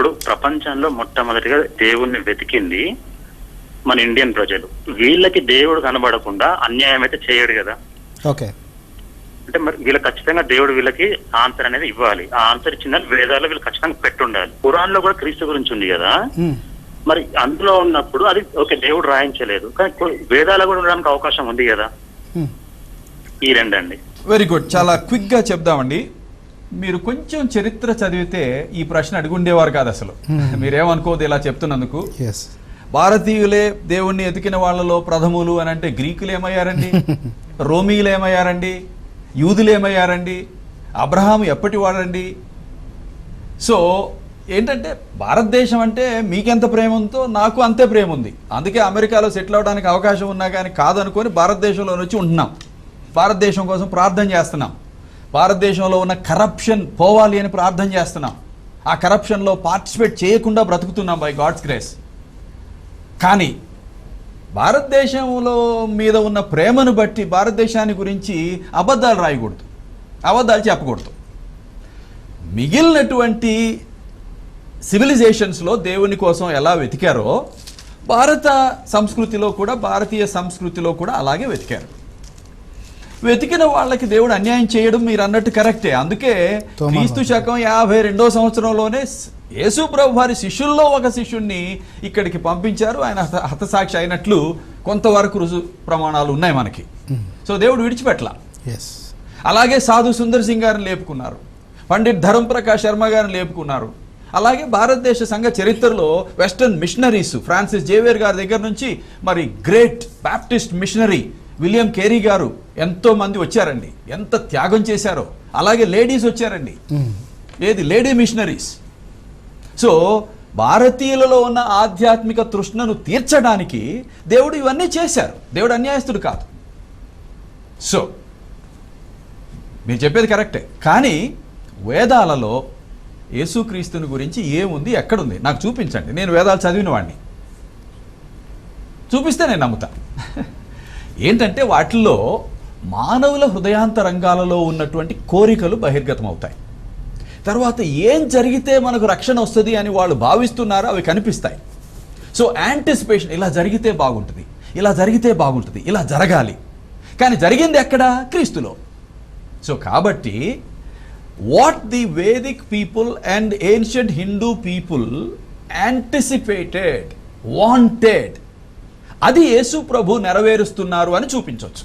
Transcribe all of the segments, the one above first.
ఇప్పుడు ప్రపంచంలో మొట్టమొదటిగా దేవుణ్ణి వెతికింది మన ఇండియన్ ప్రజలు. వీళ్ళకి దేవుడు కనబడకుండా అన్యాయం అయితే చేయడు కదా. ఓకే. అంటే మరి వీళ్ళకి ఖచ్చితంగా దేవుడు వీళ్ళకి ఆన్సర్ అనేది ఇవ్వాలి. ఆ ఆన్సర్ ఇచ్చిందని వేదాల్లో వీళ్ళు ఖచ్చితంగా పెట్టుండాలి. ఖురాన్లో కూడా క్రీస్తు గురించి ఉంది కదా. మరి అందులో ఉన్నప్పుడు అది ఓకే దేవుడు రాయించలేదు. కానీ వేదాలు కూడా ఉండడానికి అవకాశం ఉంది కదా. ఈ రెండండి. Very good. చాలా క్విక్గా చెప్దామండి. మీరు కొంచెం చరిత్ర చదివితే ఈ ప్రశ్న అడుగుండేవారు కాదు అసలు. మీరేమనుకోదు ఇలా చెప్తున్నందుకు. భారతీయులే దేవుణ్ణి ఎతికిన వాళ్ళలో ప్రథములు అని అంటే గ్రీకులు ఏమయ్యారండి? రోమీలు ఏమయ్యారండి? యూదులు ఏమయ్యారండి? అబ్రహాము ఎప్పటి వాడండి? సో ఏంటంటే భారతదేశం అంటే మీకెంత ప్రేమ ఉందో నాకు అంతే ప్రేమ ఉంది అందుకే అమెరికాలో సెటిల్ అవడానికి అవకాశం ఉన్నా కానీ కాదనుకొని భారతదేశంలో వచ్చి ఉంటున్నాం. భారతదేశం కోసం ప్రార్థన చేస్తున్నాం. భారతదేశంలో ఉన్న కరప్షన్ పోవాలి అని ప్రార్థన చేస్తున్నాం. ఆ కరప్షన్లో పార్టిసిపేట్ చేయకుండా బ్రతుకుతున్నాం బై గాడ్స్ గ్రేస్ కానీ భారతదేశంలో మీద ఉన్న ప్రేమను బట్టి భారతదేశాన్ని గురించి అబద్ధాలు రాయకూడదు. అబద్ధాలు చెప్పకూడదు. మిగిలినటువంటి సివిలైజేషన్స్లో దేవుని కోసం ఎలా వెతికారో భారత సంస్కృతిలో కూడా భారతీయ సంస్కృతిలో కూడా అలాగే వెతికారు. వెతికిన వాళ్ళకి దేవుడు అన్యాయం చేయడం మీరు అన్నట్టు కరెక్టే. అందుకే క్రీస్తు శకం యాభై రెండో సంవత్సరంలోనే యేసు ప్రభు వారి శిష్యుల్లో ఒక శిష్యుణ్ణి ఇక్కడికి పంపించారు. ఆయన హత- హతసాక్షి అయినట్లు కొంతవరకు రుజు ప్రమాణాలు ఉన్నాయి మనకి. సో దేవుడు విడిచిపెట్టలా అలాగే సాధు సుందర్ సింగ్ గారిని లేపుకున్నారు. పండిట్ ధరం ప్రకాష్ శర్మ గారిని లేపుకున్నారు. అలాగే భారతదేశ సంఘ చరిత్రలో వెస్టర్న్ మిషనరీస్ ఫ్రాన్సిస్ జేవియర్ గారి దగ్గర నుంచి మరి great Baptist missionary William Carey గారు ఎంతో మంది వచ్చారండి. ఎంత త్యాగం చేశారో. అలాగే లేడీస్ వచ్చారండి. ఏది? Lady machineries. సో భారతీయులలో ఉన్న ఆధ్యాత్మిక తృష్ణను తీర్చడానికి దేవుడు ఇవన్నీ చేశారు. దేవుడు అన్యాయస్తుడు కాదు. సో మీరు చెప్పేది కరెక్టే. కానీ వేదాలలో యేసుక్రీస్తుని గురించి ఏముంది? ఎక్కడుంది? నాకు చూపించండి. నేను వేదాలు చదివిన వాడిని చూపిస్తే నేను నమ్ముతా. ఏంటంటే వాటిల్లో మానవుల హృదయాంతరంగాలలో ఉన్నటువంటి కోరికలు బహిర్గతం అవుతాయి తర్వాత ఏం జరిగితే మనకు రక్షణ వస్తుంది అని వాళ్ళు భావిస్తున్నారో అవి కనిపిస్తాయి. సో యాంటిసిపేషన్ ఇలా జరిగితే బాగుంటుంది ఇలా జరిగితే బాగుంటుంది ఇలా జరగాలి. కానీ జరిగింది ఎక్కడ? క్రీస్తులో. సో కాబట్టి what the Vedic people and ancient Hindu people anticipated wanted అది యేసు ప్రభు నెరవేరుస్తున్నారు అని చూపించవచ్చు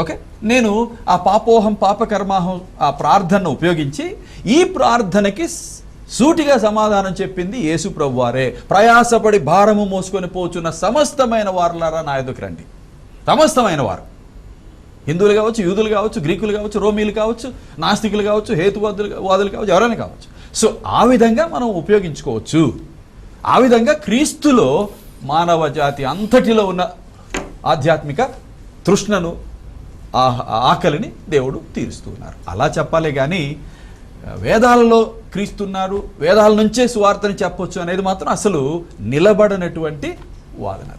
ఓకే? నేను ఆ పాపోహం పాపకర్మాహం ఆ ప్రార్థనను ఉపయోగించి ఈ ప్రార్థనకి సూటిగా సమాధానం చెప్పింది యేసు ప్రభు వారే. ప్రయాసపడి భారము మోసుకొని పోచున్న సమస్తమైన వారులారా నా ఎదుకు రండి. సమస్తమైన వారు. హిందువులు కావచ్చు యూదులు కావచ్చు గ్రీకులు కావచ్చు రోమీలు కావచ్చు నాస్తికులు కావచ్చు హేతువాదులు వాదులు కావచ్చు ఎవరైనా కావచ్చు. సో ఆ విధంగా మనం ఉపయోగించుకోవచ్చు. ఆ విధంగా క్రీస్తులో మానవ జాతి అంతటిలో ఉన్న ఆధ్యాత్మిక తృష్ణను ఆ ఆకలిని దేవుడు తీరుస్తూ ఉన్నారు. అలా చెప్పాలే కానీ వేదాలలో క్రీస్తున్నారు వేదాల నుంచే సువార్తని చెప్పొచ్చు అనేది మాత్రం అసలు నిలబడనటువంటి వాదన